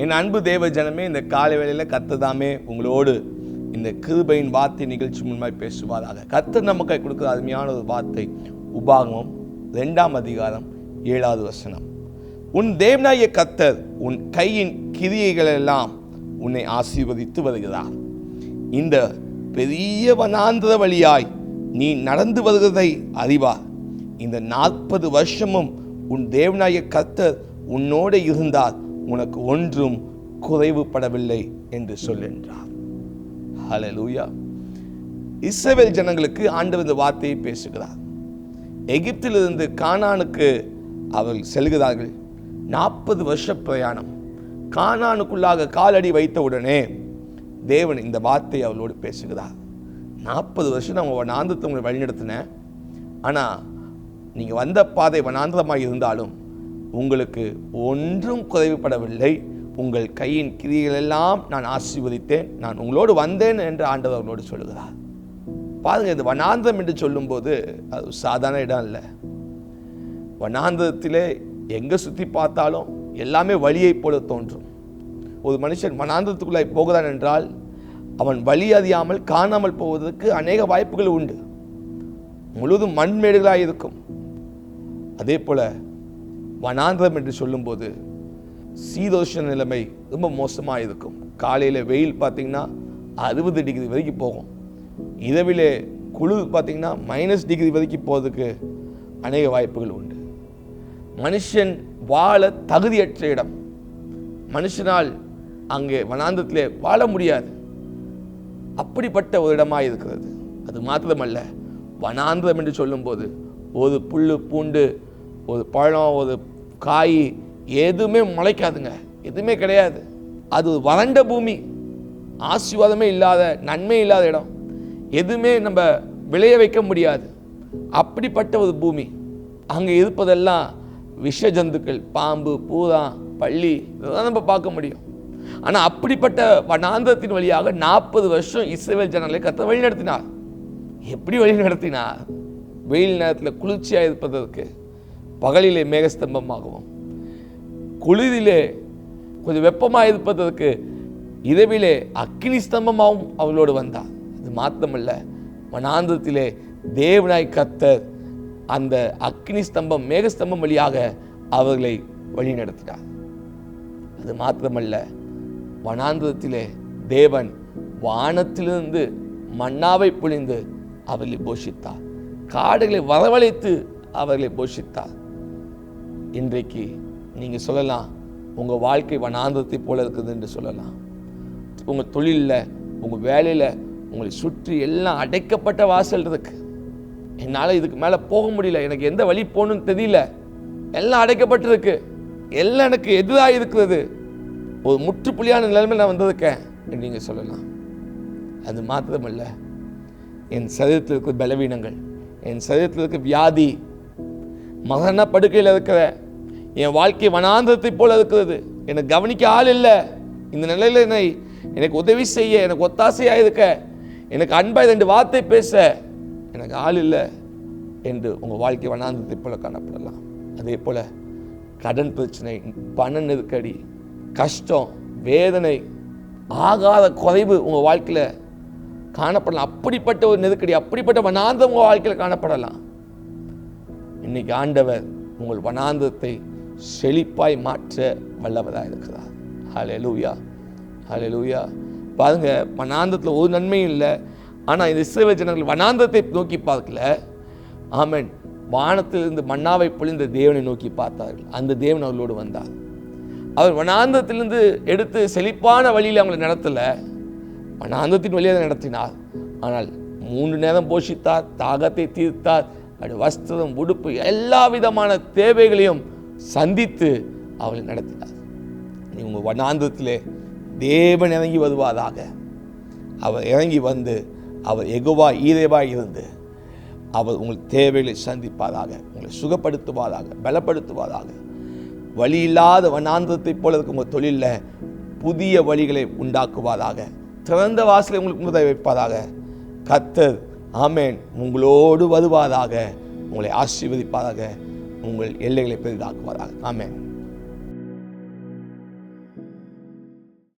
என் அன்பு தேவ ஜனமே இந்த காலை வேளையில் கத்ததாமே உங்களோடு இந்த கிருபையின் வார்த்தை நிகழ்ச்சி முன்பாய் பேசுவாராக. கத்தர் நமக்கு கொடுக்குற அருமையான ஒரு வார்த்தை உபாகமம் ரெண்டாம் அதிகாரம் ஏழாவது வசனம். உன் தேவனாய கத்தர் உன் கையின் கிரியைகளெல்லாம் உன்னை ஆசீர்வதித்து வருகிறார். இந்த பெரிய வனாந்திர வழியாய் நீ நடந்து வருகிறதை அறிவார். இந்த நாற்பது வருஷமும் உன் தேவனாய கத்தர் உன்னோடு இருந்தார். உனக்கு ஒன்றும் குறைவுபடவில்லை என்று சொல்கின்றார் ஹலலூயா இஸ்ரேல் ஜனங்களுக்கு ஆண்டவர் இந்த வார்த்தையை பேசுகிறார். எகிப்திலிருந்து கானானுக்கு அவர்கள் செல்கிறார்கள். நாற்பது வருஷ பிரயாணம். கானானுக்குள்ளாக காலடி வைத்தவுடனே தேவன் இந்த வார்த்தையை அவளோடு பேசுகிறார். நாற்பது வருஷம் நான் வனாந்தத்தை உங்களை வழிநடத்தினேன். ஆனால் நீங்கள் வந்த பாதை வனாந்தரமாக இருந்தாலும் உங்களுக்கு ஒன்றும் குறைவுபடவில்லை. உங்கள் கையின் கிரிகளெல்லாம் நான் ஆசீர்வதித்தேன். நான் உங்களோடு வந்தேன் என்று ஆண்டவர் சொல்லுகிறார். பாருங்க இது வனாந்திரம் என்று சொல்லும்போது அது சாதாரண இடம் இல்லை வனாந்திரத்திலே எங்கே சுற்றி பார்த்தாலும் எல்லாமே வழியைப் போல தோன்றும். ஒரு மனுஷன் வனாந்தரத்துக்குள்ளே போகிறான் என்றால் அவன் வழி அறியாமல் காணாமல் போவதற்கு அநேக வாய்ப்புகள் உண்டு. முழுதும் மண்மேடுகளாக இருக்கும். அதே போல வனாந்திரம் என்று சொல்லும்போது சீதோஷ நிலைமை ரொம்ப மோசமாக இருக்கும். காலையில் வெயில் பார்த்தீங்கன்னா அறுபது டிகிரி வரைக்கும் போகும். இரவிலே குளிர் பார்த்தீங்கன்னா மைனஸ் டிகிரி வரைக்கும் போகிறதுக்கு அநேக வாய்ப்புகள் உண்டு. மனுஷன் வாழ தகுதியற்ற இடம். மனுஷனால் அங்கே வனாந்தத்திலே வாழ முடியாது. அப்படிப்பட்ட ஒரு இடமாக இருக்கிறது. அது மாத்திரமல்ல. வனாந்திரம் என்று சொல்லும்போது ஒரு புல் பூண்டு ஒரு பழம் ஒரு காய் எதுவுமே முளைக்காதுங்க. எதுவுமே கிடையாது. அது வறண்ட பூமி. ஆசீர்வாதமே இல்லாத நன்மை இல்லாத இடம். எதுவுமே நம்ம விளைய வைக்க முடியாது. அப்படிப்பட்ட ஒரு பூமி. அங்கே இருப்பதெல்லாம் விஷ ஜந்துக்கள் பாம்பு பூதா பள்ளி இதெல்லாம் நம்ம பார்க்க முடியும். ஆனால் அப்படிப்பட்ட வனாந்திரத்தின் வழியாக நாற்பது வருஷம் இஸ்ரேல் ஜனங்களை கத்த வழி நடத்தினார் எப்படி வழி நடத்தினார் வெயில் நேரத்தில் குளிர்ச்சியாக இருப்பதற்கு. பகலிலே மேகஸ்தம்பமாகவும் குளிரிலே கொஞ்சம் வெப்பமாக இருப்பதற்கு இரவிலே அக்னி ஸ்தம்பமாகவும் அவளோடு வந்தார் அது மாத்திரமல்ல வனாந்தரத்திலே தேவனாய் கத்தர் அந்த அக்னி ஸ்தம்பம் மேகஸ்தம்பம் வழியாக அவர்களை வழி நடத்தினார். அது மாத்திரமல்ல வனாந்தரத்திலே தேவன் வானத்திலிருந்து மன்னாவை பொழிந்து அவர்களை போஷித்தார். காடுகளை வரவழைத்து அவர்களை போஷித்தார். இன்றைக்கு நீங்கள் சொல்லலாம் உங்கள் வாழ்க்கை வனாந்தரத்தை போல இருக்குது என்று சொல்லலாம். உங்கள் தொழிலில் உங்கள் வேலையில் உங்களை சுற்றி எல்லாம் அடைக்கப்பட்ட வாசல் இருக்கு. என்னால் இதுக்கு மேலே போக முடியல எனக்கு எந்த வழி போகணும்னு தெரியல. எல்லாம் அடைக்கப்பட்டிருக்கு. எல்லாம் எனக்கு எதிராக இருக்கிறது. ஒரு முற்றுப்புள்ளியான நிலைமை நான் வந்திருக்கேன் என்று நீங்கள் சொல்லலாம். அது மாத்திரமல்ல. என் சரீரத்தில் இருக்கிற பலவீனங்கள் என் சரீரத்தில் இருக்க வியாதி மரண படுக்கையில் இருக்கிற என் வாழ்க்கை வனாந்தரத்தை போல இருக்கிறது. எனக்கு கவனிக்க ஆள் இல்லை. இந்த நிலையில் என்னை எனக்கு உதவி செய்ய எனக்கு ஒத்தாசையாக இருக்க எனக்கு அன்பாக ரெண்டு வார்த்தை பேச எனக்கு ஆள் இல்லை என்று உங்கள் வாழ்க்கை வனாந்தரத்தை போல காணப்படலாம். அதே போல் கடன் பிரச்சனை பண நெருக்கடி கஷ்டம் வேதனை ஆகாத குறைவு உங்கள் வாழ்க்கையில் காணப்படலாம். அப்படிப்பட்ட ஒரு நெருக்கடி அப்படிப்பட்ட வனாந்திரம் உங்கள் வாழ்க்கையில் காணப்படலாம். இன்னைக்கு ஆண்டவர் உங்கள் வனாந்தத்தை செழிப்பாய் மாற்ற வல்லவராக இருக்கிறார். ஹalleluya ஹalleluya பாருங்க வனாந்தத்தில் ஒரு நன்மையும் இல்லை. ஆனால் இந்த இஸ்ரேவ ஜனங்கள் வனாந்தத்தை நோக்கி பார்க்கல. ஆமன். வானத்திலிருந்து மன்னாவை பொழிந்த தேவனை நோக்கி பார்த்தார்கள். அந்த தேவன் அவர்களோடு வந்தார். அவர் வனாந்தத்திலிருந்து எடுத்து செழிப்பான வழியில் அவங்களை நடத்தலை. வனாந்தத்தின் வழியாக நடத்தினார். ஆனால் மூன்று நேரம் போஷித்தார் தாகத்தை தீர்த்தார் அது வஸ்திரம் உடுப்பு எல்லா விதமான தேவைகளையும் சந்தித்து அவளை நடத்தினார். நீ உங்கள் வனாந்தத்திலே தேவன் இறங்கி வருவாதாக அவர் இறங்கி வந்து அவர் எகுவா ஈரேவாக இருந்து அவர் உங்கள் தேவைகளை சந்திப்பாதாக உங்களை சுகப்படுத்துவாதாக பலப்படுத்துவாதாக வழி இல்லாத வனாந்தரத்தைப் போல இருக்கும் உங்கள் தொழிலில் புதிய வழிகளை உண்டாக்குவாதாக திறந்த வாசலை உங்களுக்கு முதல் வைப்பதாக கத்தர் ஆமேன். உங்களோடு வருவாராக. உங்களை ஆசீர்வதிப்பாராக. உங்கள் எல்லைகளை பெரிதாக்குவாராக. ஆமேன்.